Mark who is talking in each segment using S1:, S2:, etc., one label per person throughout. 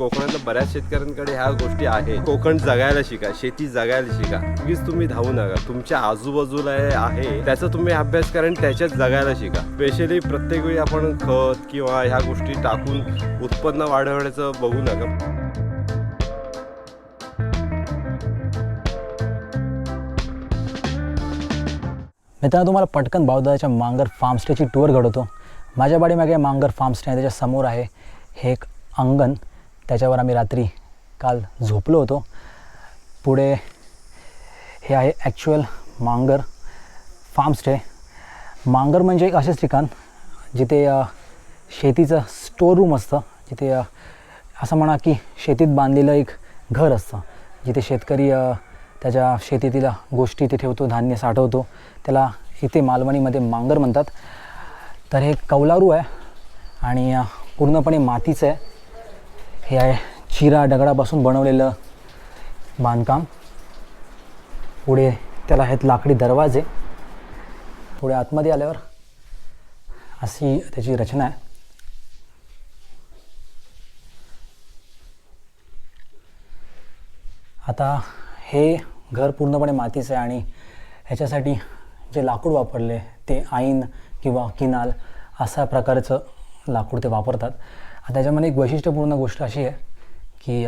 S1: कोकणातल्या बऱ्याच शेतकऱ्यांकडे ह्या गोष्टी आहे कोकण जगायला शिका शेती जगायला शिका. उगीच तुम्ही धावू नका तुमच्या आजूबाजूला हे आहे. त्याचा तुम्ही अभ्यास करा आणि त्याच्यात जगायला शिका. स्पेशली प्रत्येक वेळी आपण खत किंवा ह्या गोष्टी टाकून उत्पन्न वाढवण्याचं बघू नका.
S2: मित्रांनो तुम्हाला पटकन भावदाच्या मांगर फार्मस्टेची टूर घडवतो. माझ्या बाडीमागे मांगर फार्म स्टे आहे. त्याच्यासमोर आहे. हे एक अंगण. त्याच्यावर आम्ही रात्री काल झोपलो होतो. पुढे हे आहे actual Mangar farm stay Mangar म्हणजे एक असेच ठिकाण जिथे शेतीचं स्टोर रूम असतं. जिथे असं म्हणा की शेतीत बांधलेलं एक घर असतं. जिथे शेतकरी त्याच्या शेतीतील गोष्टी इथे ठेवतो धान्य साठवतो. त्याला इथे मालवणीमध्ये मांगर म्हणतात. तर हे कौलारू आहे आणि पूर्णपणे मातीचं आहे. हे आहे चिरा दगडापासून बनवलेलं बांधकाम. पुढे त्याला आहेत लाकडी दरवाजे. पुढे आतमध्ये आल्यावर अशी त्याची रचना आहे. आता हे घर पूर्णपणे मातीचं आहे आणि ह्याच्यासाठी जे लाकूड वापरले ते आईन किंवा किनाल अशा प्रकारचं लाकूड ते वापरतात. त्याच्यामध्ये एक वैशिष्ट्यपूर्ण गोष्ट अशी आहे की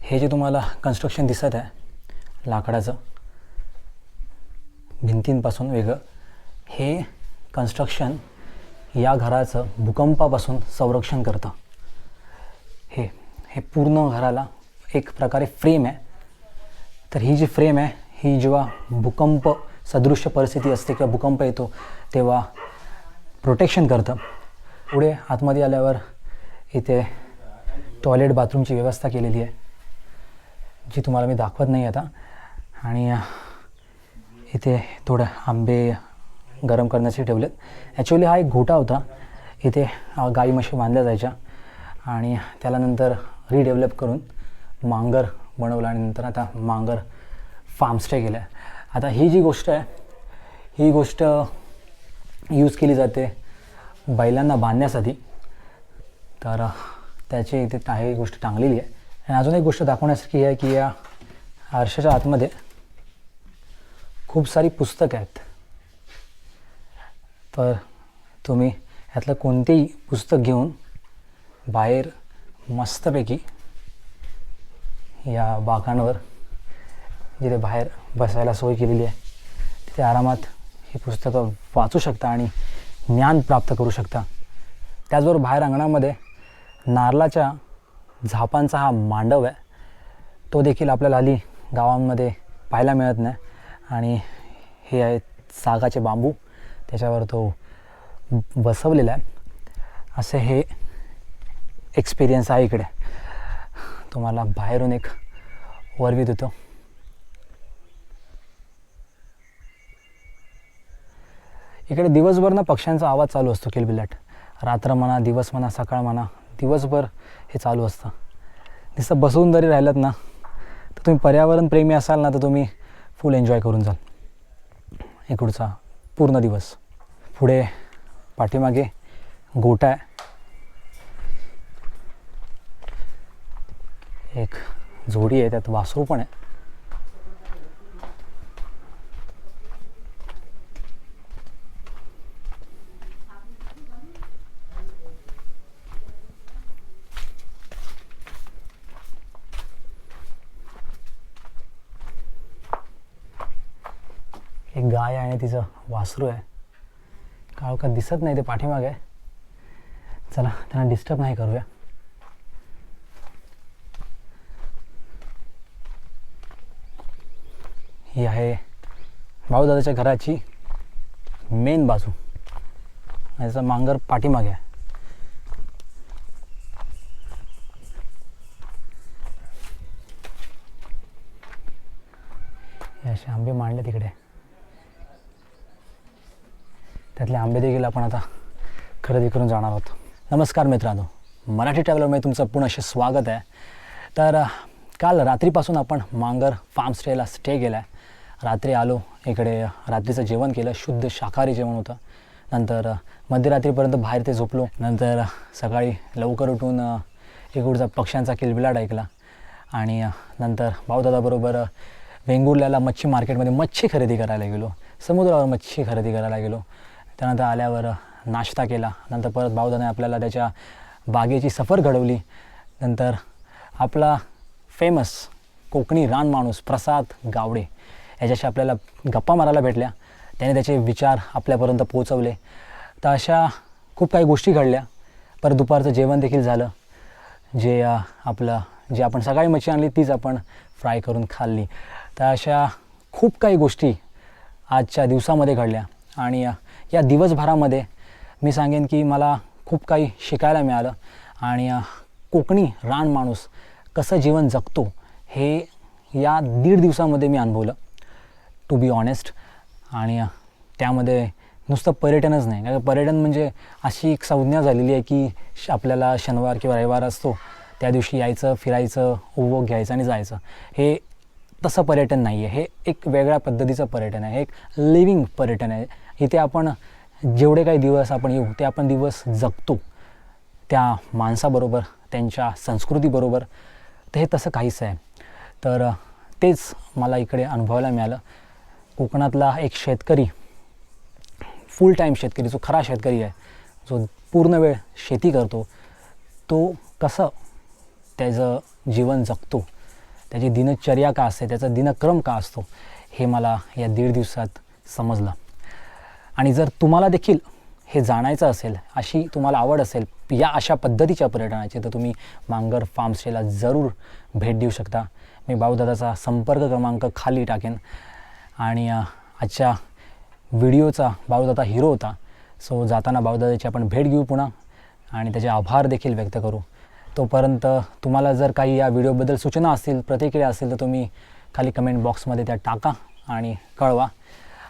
S2: हे जे तुम्हाला कन्स्ट्रक्शन दिसत आहे लाकडाचं भिंतींपासून वेगळं हे कन्स्ट्रक्शन या घराचं भूकंपापासून संरक्षण करतं. हे हे पूर्ण घराला एक प्रकारे फ्रेम आहे. तर ही जी फ्रेम आहे ही जेव्हा भूकंप सदृश्य परिस्थिती असते किंवा भूकंप येतो तेव्हा प्रोटेक्शन करतं. पुढे आतमध्ये आल्यावर इथे टॉयलेट बाथरूमची व्यवस्था केलेली आहे जी तुम्हाला मी दाखवत नाही आता. आणि इथे थोडं आंबे गरम करण्यासाठी ठेवलेत. ॲक्च्युली हा एक घोटा होता. इथे गाई म्हशी बांधल्या जायच्या आणि त्याला नंतर रिडेव्हलप करून मांगर बनवलं आणि नंतर आता मांगर फार्मस्टे केलं आहे आता ही जी गोष्ट आहे ही गोष्ट यूज केली जाते बैलांना बांधण्यासाठी. तर त्याची इथे काही गोष्ट टांगलेली आहे. आणि अजून एक गोष्ट दाखवण्यासारखी आहे की या आरशाच्या आतमध्ये खूप सारी पुस्तकं आहेत. तर तुम्ही ह्यातलं कोणतेही पुस्तक घेऊन बाहेर मस्तपैकी या बागांवर जिथे बाहेर बसायला सोय केलेली आहे तिथे आरामात ही पुस्तकं वाचू शकता आणि ज्ञान प्राप्त करू शकता. त्याचबरोबर बाहेर अंगणामध्ये नारळाच्या झापांचा हा मांडव आहे. तो देखील आपल्याला आली गावांमध्ये पाहायला मिळत नाही. आणि हे आहेत सागाचे बांबू. त्याच्यावर तो बसवलेला आहे. असे हे एक्सपिरियन्स आहे इकडे. तुम्हाला बाहेरून एक वरवी देतो. इकडे दिवसभर ना पक्ष्यांचा आवाज चालू असतो किलबिलाट. रात्र म्हणा दिवस म्हणा सकाळ म्हणा. दिवसभर हे चालू असतं. नुसतं बसवून जरी राहिलात ना तर तुम्ही पर्यावरण प्रेमी असाल ना तर तुम्ही फुल एन्जॉय करून जाल. इकडचा पूर्ण दिवस. पुढे पाठीमागे गोटा आहे. एक जोडी आहे त्यात वासरू पण आहे. एक गाय आहे आणि तिचं वासरू आहे. काळ का दिसत नाही ते पाठीमागे. आहे चला त्यांना डिस्टर्ब नाही करूया. ही आहे भाऊदादाच्या घराची मेन बाजू. याचा मांगर पाठीमागे आहे. हे असे आंबे मांडले तिकडे. त्यातले आंबे देखील आपण आता खरेदी करून जाणार आहोत. नमस्कार मित्रांनो मराठी ट्रॅव्हलरमध्ये तुमचं पुन्हा असे स्वागत आहे. तर काल रात्रीपासून आपण मांगर फार्म स्टेला स्टे केला आहे रात्री आलो इकडे रात्रीचं जेवण केलं शुद्ध शाकाहारी जेवण होतं. नंतर मध्यरात्रीपर्यंत बाहेर ते झोपलो. नंतर सकाळी लवकर उठून इकडचा पक्ष्यांचा किलबिलाट ऐकला. आणि नंतर भाऊदादाबरोबर वेंगुर्ल्याला मच्छी मार्केटमध्ये मच्छी खरेदी करायला गेलो. समुद्रावर मच्छी खरेदी करायला गेलो. त्यानंतर आल्यावर नाश्ता केला. नंतर परत भाऊदाने आपल्याला त्याच्या बागेची सफर घडवली. नंतर आपला फेमस कोकणी रान माणूस प्रसाद गावडे याच्याशी आपल्याला गप्पा मारायला भेटल्या. त्याने त्याचे विचार आपल्यापर्यंत पोहोचवले. तर अशा खूप काही गोष्टी घडल्या. परत दुपारचं जेवण देखील झालं. जे आपलं जे आपण सकाळी मच्छी आणली तीच आपण फ्राय करून खाल्ली. तर अशा खूप काही गोष्टी आजच्या दिवसामध्ये घडल्या. आणि या दिवसभरामध्ये मी सांगेन की मला खूप काही शिकायला मिळालं. आणि कोकणी रान माणूस कसं जीवन जगतो हे या दीड दिवसामध्ये मी अनुभवलं. टू बी ऑनेस्ट आणि त्यामध्ये नुसतं पर्यटनच नाही. कारण पर्यटन म्हणजे अशी एक संज्ञा झालेली आहे की श- आपल्याला शनिवार किंवा रविवार असतो. त्या दिवशी यायचं फिरायचं उपभोग घ्यायचं आणि जायचं. हे तसं पर्यटन नाही आहे हे एक वेगळ्या पद्धतीचं पर्यटन आहे. हे एक लिव्हिंग पर्यटन आहे. इथे आपण जेवढे काही दिवस आपण येऊ ते आपण दिवस जगतो. त्या माणसाबरोबर त्यांच्या संस्कृतीबरोबर तर हे तसं काहीच आहे. तर तेच मला इकडे अनुभवायला मिळालं. कोकणातला एक शेतकरी फुल टाईम शेतकरी जो खरा शेतकरी आहे जो पूर्ण वेळ शेती करतो तो कसं त्याचं जीवन जगतो? त्याची दिनचर्या का असते? त्याचा दिनक्रम का असतो? हे मला या दीड दिवसात समजलं. आणि जर तुम्हाला देखील हे जाणायचं असेल अशी तुम्हाला आवड असेल या अशा पद्धतीच्या पर्यटनाची तर तुम्ही मांगर फार्म स्टेला जरूर भेट देऊ शकता. मी भाऊदादाचा संपर्क क्रमांक खाली टाकेन. आणि आजच्या व्हिडिओचा भाऊदादा हिरो होता. सो जाताना भाऊदादाची आपण भेट घेऊ पुन्हा आणि त्याचे आभार देखील व्यक्त करू. तोपर्यंत तुम्हाला जर काही या व्हिडिओबद्दल सूचना असतील प्रतिक्रिया असतील तर तुम्ही खाली कमेंट बॉक्समध्ये त्या टाका आणि कळवा.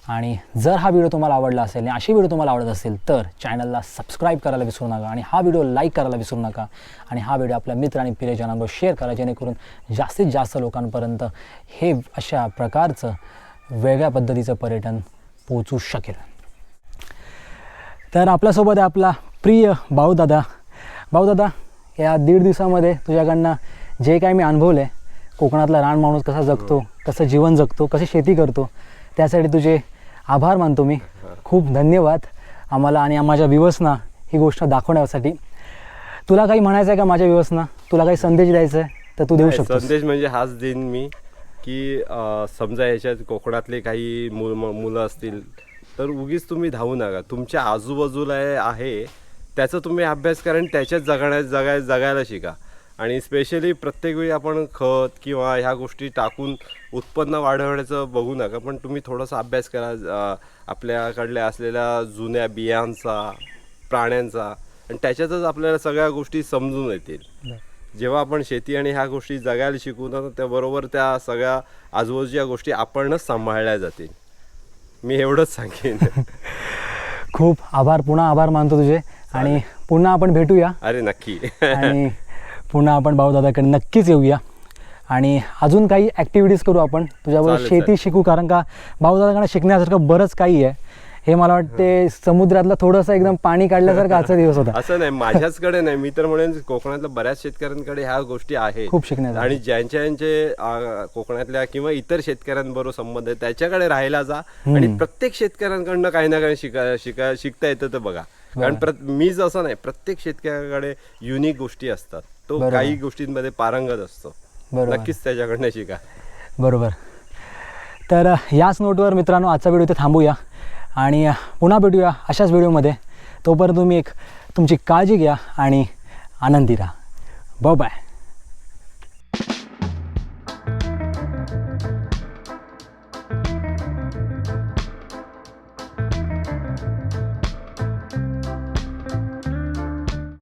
S2: आणि जर हा व्हिडिओ तुम्हाला आवडला असेल आणि अशी व्हिडिओ तुम्हाला आवडत असेल तर चॅनलला सबस्क्राईब करायला विसरू नका आणि हा व्हिडिओ लाईक करायला विसरू नका. आणि हा व्हिडिओ आपल्या मित्र आणि प्रियजनांबरोबर शेअर करा जेणेकरून जास्तीत जास्त लोकांपर्यंत हे अशा प्रकारचं वेगळ्या पद्धतीचं पर्यटन पोचू शकेल. तर आपल्यासोबत आहे आपला प्रिय भाऊदादा. भाऊदादा या दीड दिवसामध्ये तुझ्याकडनं जे काही मी अनुभवलं आहे कोकणातला रान माणूस कसा जगतो कसं जीवन जगतो कशी शेती करतो त्यासाठी तुझे आभार मानतो मी. खूप धन्यवाद आम्हाला आणि माझ्या विवसना ही गोष्ट दाखवण्यासाठी. तुला काही म्हणायचं आहे का माझ्या विवसना तुला काही संदेश द्यायचा आहे तर तू देऊ
S1: नाही,
S2: शकतोस.
S1: संदेश म्हणजे हाच देईन मी की समजा याच्यात कोकणातले काही मुल मुलं असतील तर उगीच तुम्ही धावू नका. तुमच्या आजूबाजूला आहे त्याचा तुम्ही अभ्यास करा आणि त्याच्यात जगण्या जगाय जगायला शिका. आणि स्पेशली प्रत्येक वेळी आपण खत किंवा ह्या गोष्टी टाकून उत्पन्न वाढवण्याचं बघू नका. पण तुम्ही थोडासा अभ्यास करा आपल्याकडल्या असलेल्या जुन्या बियांचा प्राण्यांचा आणि त्याच्यातच आपल्याला सगळ्या गोष्टी समजून येतील. जेव्हा आपण शेती आणि ह्या गोष्टी जगायला शिकू ना त्याबरोबर त्या सगळ्या आजूबाजूच्या गोष्टी आपणच सांभाळल्या जातील. मी एवढंच सांगेन.
S2: खूप आभार. पुन्हा आभार मानतो तुझे. आणि पुन्हा आपण भेटूया.
S1: अरे नक्की.
S2: आणि पुन्हा आपण भाऊदादाकडे नक्कीच येऊया. आणि अजून काही ॲक्टिव्हिटीज करू आपण. तुझ्याबरोबर शेती. शिकू कारण का भाऊदादाकडे शिकण्यासारखं बरंच काही आहे. हे मला वाटते समुद्रातलं थोडंसं एकदम पाणी काढल्यासारखं आजचा दिवस होता.
S1: असं नाही माझ्याचकडे नाही. मी तर म्हणेन कोकणातल्या बऱ्याच शेतकऱ्यांकडे ह्या गोष्टी आहेत.
S2: खूप शिकण्याचं
S1: आणि ज्यांच्या ज्यांचे कोकणातल्या किंवा इतर शेतकऱ्यांबरोबर संबंध आहे त्याच्याकडे राहायला जा. आणि प्रत्येक शेतकऱ्यांकडनं काही ना काही शिका शिका शिकता येतं तर बघा. कारण मीच असं नाही प्रत्येक शेतकऱ्याकडे युनिक गोष्टी असतात. तो
S2: बरोबर.
S1: काही गोष्टींमध्ये पारंगत असतो.
S2: बरोबर.
S1: नक्कीच त्याच्याकडनं शिका.
S2: बरोबर. तर अ, याच नोटवर मित्रांनो आजचा व्हिडिओ इथे थांबूया आणि अ, पुन्हा भेटूया अशाच व्हिडिओमध्ये. तोपर्यंत तुम्ही एक तुमची काळजी घ्या आणि आनंदी राहा. बाय